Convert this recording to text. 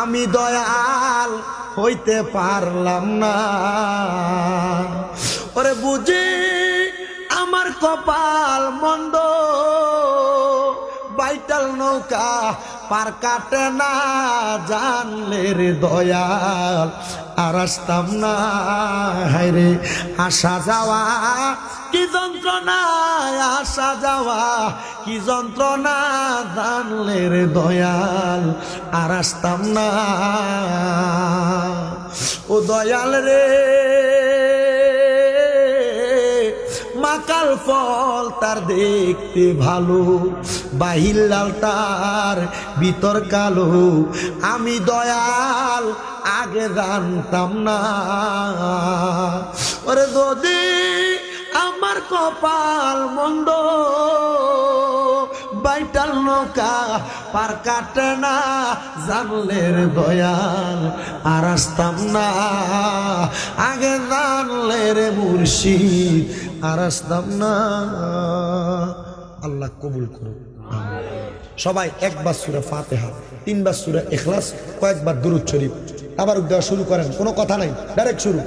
আমি দয়াল হইতে পারলাম না। ওরে বুঝি আমার কপাল মন্দ, বাইটাল নৌকা পার কাটে না জানলে রে দয়াল। আর আসতাম না হায়রে আসা যাওয়া কি যন্ত্রণা? আসা যাওয়া, কি যন্ত্রণা জানলে রে দয়াল, আর আসতাম না। ও দয়াল রে, মাকাল ফল তার দেখতে ভালো বাহির লাল তার ভিতর কালো, আমি দয়াল আগে জানতাম না। ওরে আমার কপাল মন্দ। বাইটাল নৌকা পার কাটে না জানলে রে দয়াল আর আসতাম না। আগে জানলে রে মুর্শিদ, আর আসতাম না। আল্লাহ কবুল করুন সবাই একবার সুরে ফাতেহা, তিনবার সুরে এখলাস কয়েকবার দুরুদ শরীফ। আবার দেওয়া শুরু করেন, কোনো কথা নাই, ডাইরেক্ট শুরু।